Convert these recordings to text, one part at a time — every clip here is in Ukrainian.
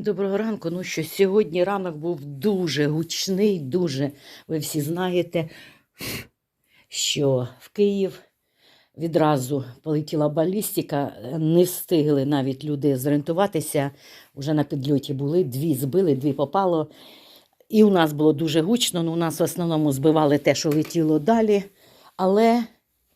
Доброго ранку. Ну що сьогодні ранок був дуже гучний, дуже. Ви всі знаєте, що в Київ відразу полетіла балістика, не встигли навіть люди зорієнтуватися. Уже на підльоті були, дві збили, дві попало. І у нас було дуже гучно, ну, у нас в основному збивали те, що летіло далі. Але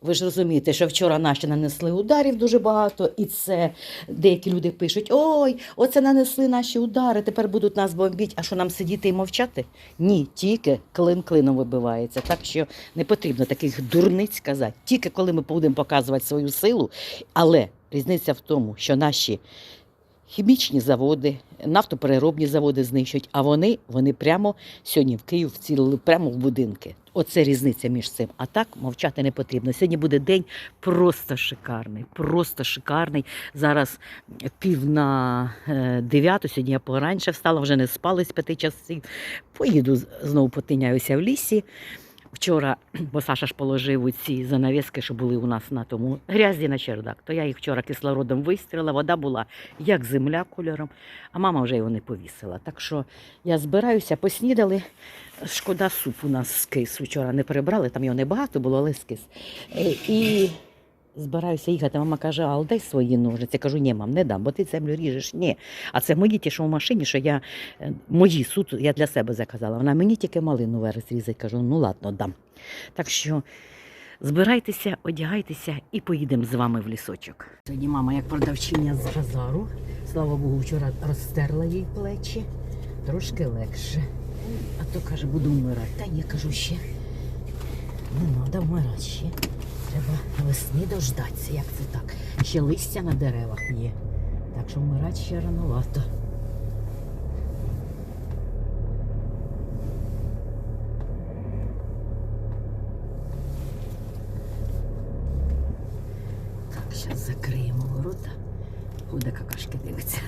ви ж розумієте, що вчора наші нанесли ударів дуже багато, і це деякі люди пишуть: ой, оце нанесли наші удари, тепер будуть нас бомбити. А що нам сидіти і мовчати? Ні, тільки клин клином вибивається. Так що не потрібно таких дурниць казати. Тільки коли ми будемо показувати свою силу, але різниця в тому, що наші. Хімічні заводи, нафтопереробні заводи знищують, а вони, вони прямо сьогодні в Київ вцілили прямо в будинки. Оце різниця між цим. А так мовчати не потрібно. Сьогодні буде день просто шикарний, просто шикарний. Зараз пів на е, дев'яту, сьогодні я пораніше встала, вже не спали з п'яти часів. Поїду знову потиняюся в лісі. Вчора, бо Саша ж положив у ці занавіски, що були у нас на тому грязі на чердак, то я їх вчора кислородом вистріла, вода була як земля кольором, а мама вже його не повісила. Так що я збираюся, поснідали. Шкода, суп у нас скис. Вчора не перебрали, там його небагато було, але скис. Е, І збираюся їхати. Мама каже, Ал, дай свої ножиці. Я кажу, ні, мам, не дам, бо ти землю ріжеш. Ні. А це мої ті, що в машині, що я е, мої суд, я для себе заказала. Вона мені тільки малину верес різать. Кажу, ну ладно, дам. Так що збирайтеся, одягайтеся і поїдемо з вами в лісочок. Сьогодні мама, як продавчиня з базару. Слава Богу, вчора розтерла їй плечі. Трошки легше. А то каже, буду вмирати. Та ні, кажу ще. Не треба вмирати ще. Треба весни дождатися, як це так. Ще листя на деревах є. Так що вмирати ще рановато. Так, зараз закриємо ворота. Буде какашки дивиться.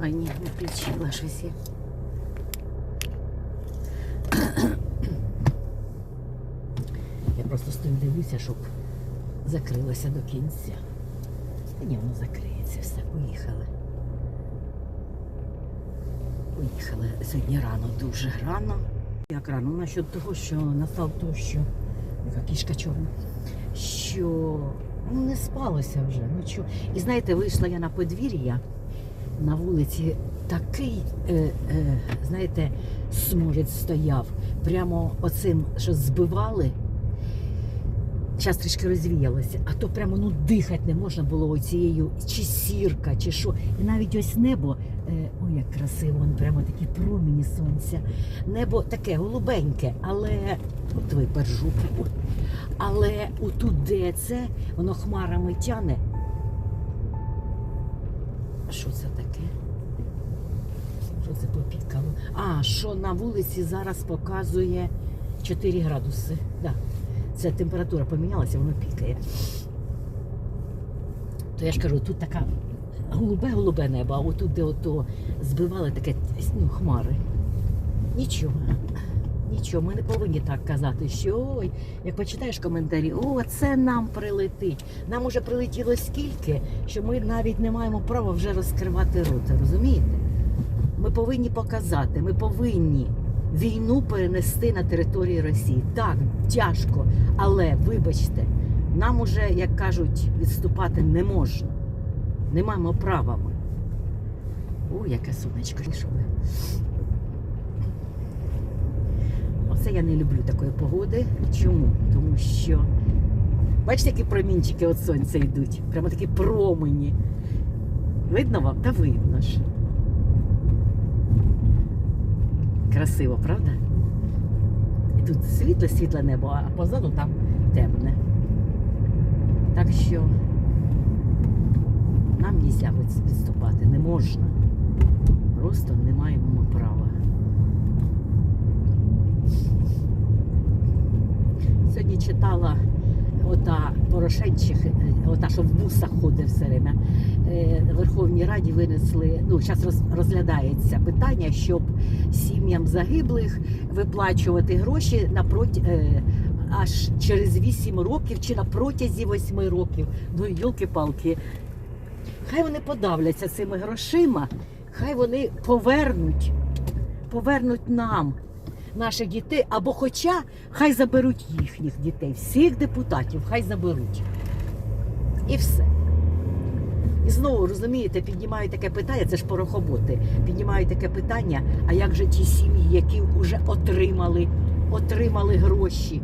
А ні, не включила щось я. Я просто стою дивлюся, щоб закрилося до кінця. Та ні, воно закриється, все, поїхали. Поїхали сьогодні рано, дуже рано. Як рано, насчет того, що настав то, що яка кішка чорна, що ну, не спалося вже. Ну, що... І знаєте, вийшла я на подвір'я на вулиці такий, е, е, знаєте, сморід стояв. Прямо оцим, що збивали. Час трішки розвіялося, а то прямо ну дихати не можна було оцією, чи сірка, чи що. І навіть ось небо, е, ой, як красиво, вон прямо такі промені сонця. Небо таке голубеньке, але от випер жопу. от. Але отут, де це, воно хмарами тяне. Що це таке? Що це попікало? А, що на вулиці зараз показує 4 градуси. Да. Це температура помінялася, воно пікає. То я ж кажу, тут така голубе-голубе небо, а отут, де ото збивали таке ну, хмари. Нічого. Нічого, ми не повинні так казати, що ой, як почитаєш коментарі, о, це нам прилетить. Нам уже прилетіло стільки, що ми навіть не маємо права вже розкривати рота, розумієте? Ми повинні показати, ми повинні війну перенести на території Росії. Так, тяжко, але вибачте, нам уже, як кажуть, відступати не можна. Не маємо права ми. О, яке сонечко рішове. Оце я не люблю такої погоди. Чому? Тому що, бачите, які промінчики від сонця йдуть? Прямо такі промені. Видно вам? Та видно ж. Красиво, правда? І тут світле, світле небо, а позаду там темне. Так що нам від- відступати, не можна. Просто не маємо ми права. Сьогодні читала ота Порошенчих, е, ота, що в бусах ходить все время. Е, Верховній Раді винесли, ну, зараз розглядається питання, щоб сім'ям загиблих виплачувати гроші на проті, е, аж через 8 років чи на протязі 8 років. Ну, йолки-палки. Хай вони подавляться цими грошима, Хай вони повернуть, повернуть нам наших дітей, або хоча хай заберуть їхніх дітей, всіх депутатів, хай заберуть. І все. І знову розумієте, піднімають таке питання, це ж порохоботи. Піднімають таке питання, а як же ті сім'ї, які вже отримали, отримали гроші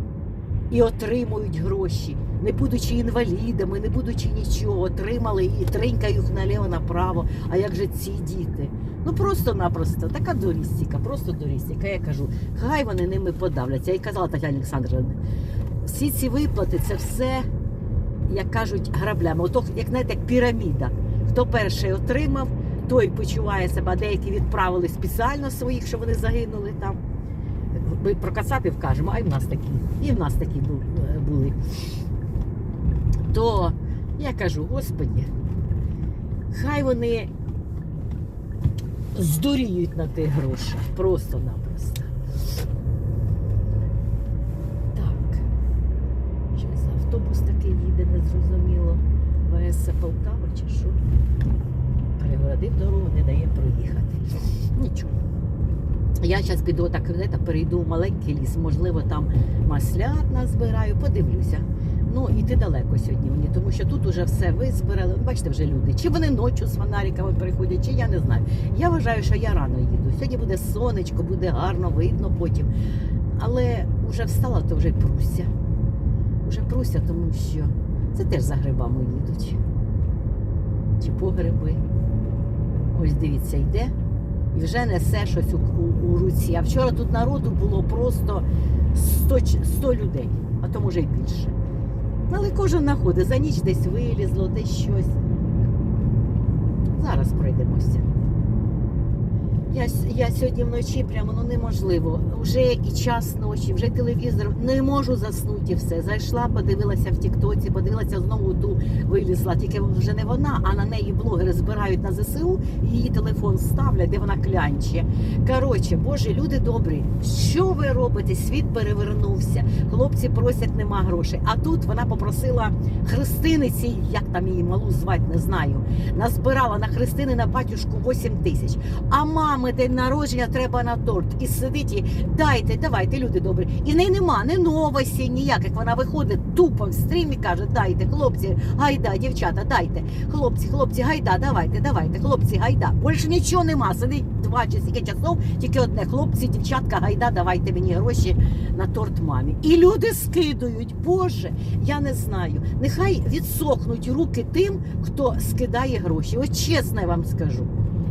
і отримують гроші, не будучи інвалідами, не будучи нічого, отримали і тринькають наліво направо. А як же ці діти? Ну просто-напросто така дорістіка, просто дорістіка. Я кажу, хай вони ними подавляться. Я й казала Тетяні Олександровні, всі ці виплати це все, як кажуть, граблями. Ото, як знаєте, як піраміда. Хто перший отримав, той почуває себе, деякі відправили спеціально своїх, що вони загинули там. Ми про Кацапів кажемо, а й в нас такі, і в нас такі були. То я кажу, Господі, хай вони здуріють на тих грошах. Просто-напросто. Так. Щось автобус такий їде, незрозуміло. ВС Полтава чи що. Перегородив дорогу, не дає проїхати. Нічого. Я зараз піду так знаєте, перейду в маленький ліс, можливо, там маслят назбираю, подивлюся. Ну, іти далеко сьогодні мені, тому що тут уже все визбирали. Ну, Бачите, вже люди. Чи вони ночі з фонариками переходять, чи я не знаю. Я вважаю, що я рано їду. Сьогодні буде сонечко, буде гарно, видно потім. Але вже встала, то вже пруся. Вже пруся, тому що це теж за грибами їдуть. Чи по гриби. Ось дивіться, йде і вже несе щось у, у, у руці. А вчора тут народу було просто 100, 100 людей, а то може й більше. Але кожен знаходить, за ніч десь вилізло, десь щось. Зараз пройдемося. Я, я сьогодні вночі прямо ну неможливо. Вже і час ночі, вже телевізор не можу заснути все. Зайшла, подивилася в Тіктоці, подивилася знову ту вилізла. Тільки вже не вона, а на неї блогери збирають на ЗСУ, її телефон ставлять, де вона клянче. Коротше, боже, люди добрі, що ви робите? Світ перевернувся. Хлопці просять, нема грошей. А тут вона попросила хрестиниці, як там її малу звати, не знаю. Назбирала на хрестини на батюшку 8 тисяч. А мами день народження треба на торт. І сидить і дайте, давайте, люди добрі. І неї нема ні новості, ніяких. Вона виходить тупо в стрімі, каже, дайте, хлопці, гайда, дівчата, дайте. Хлопці, хлопці, гайда, давайте, давайте, хлопці, гайда. Більше нічого нема. Сидить два чи скільки часов, тільки одне. Хлопці, дівчатка, гайда, давайте мені гроші на торт мамі. І люди скидують. Боже, я не знаю. Нехай відсохнуть руки тим, хто скидає гроші. От чесно я вам скажу.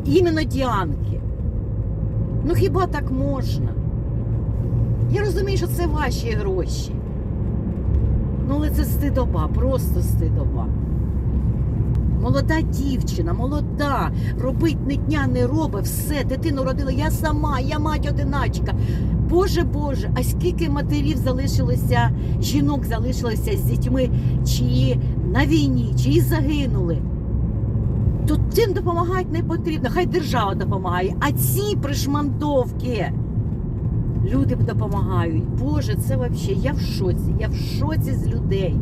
Іменно Діанки. Ну хіба так можна? Я розумію, що це ваші гроші. Ну, але це стидоба, просто стидоба. Молода дівчина, молода, робить ні дня не робить, все, дитину родила. Я сама, я мать одиначка. Боже Боже, а скільки матерів залишилося, жінок залишилося з дітьми, чиї на війні, чиї загинули. То цим допомагати не потрібно, хай держава допомагає. А ці пришмандовки люди допомагають. Боже, це взагалі, я в шоці, я в шоці з людей.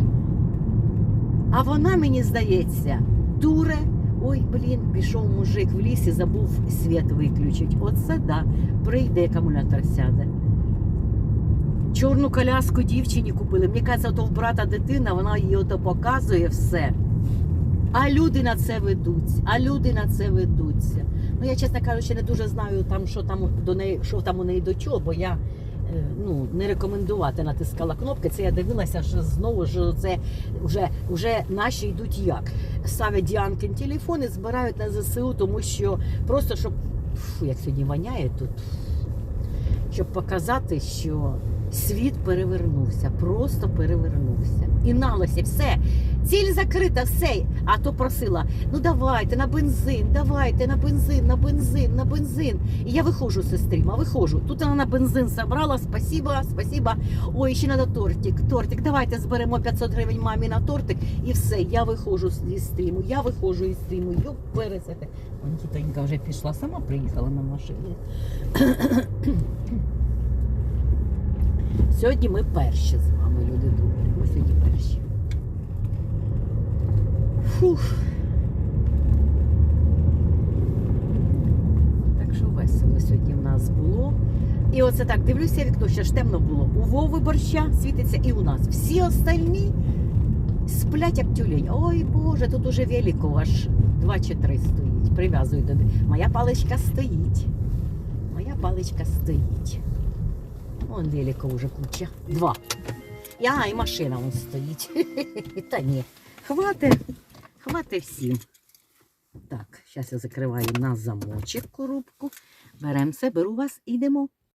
А вона, мені здається, дуре. Ой, блін, пішов мужик в лісі, забув світ виключить. Оце да, прийде акумулятор сяде. Чорну коляску дівчині купили. Мені кажеться, то в брата дитина, вона її ото показує все. А люди на це ведуться, а люди на це ведуться. Ну я, чесно кажучи, не дуже знаю там, що там до неї, що там у неї до чого, бо я е, ну, не рекомендувати натискала кнопки. Це я дивилася, що знову ж це вже, вже наші йдуть як. Ставлять Діанкин телефон і збирають на ЗСУ, тому що просто щоб фу, як сьогодні воняє тут, щоб показати, що світ перевернувся, просто перевернувся. І налося все. Ціль закрита, все. А то просила: ну давайте на бензин, давайте на бензин, на бензин, на бензин. І я виходжу з стріма, виходжу. Тут вона на бензин забрала. Спасіба, спасіба. Ой, ще треба тортик. Тортик. Давайте зберемо 500 гривень мамі на тортик. І все. Я виходжу з із стріму. Я виходжу із стріму. Йоп, пересете. Тітонька вже пішла, сама приїхала на машині. Сьогодні ми перші з вами, люди добрі. Ми сьогодні перші. Фух. весело сьогодні в нас було. І оце так дивлюся, вікно ще ж темно було. У Вови борща світиться і у нас. Всі остальні сплять як тюлень. Ой Боже, тут уже велико аж два чи три стоїть. Прив'язую до. Моя паличка стоїть. Моя паличка стоїть. Вон велико вже куча. Два. А, і машина вон стоїть. Та ні. Хвати, хвати всім. Так, зараз я закриваю на замочок коробку. Беремо все, беру вас, ідемо.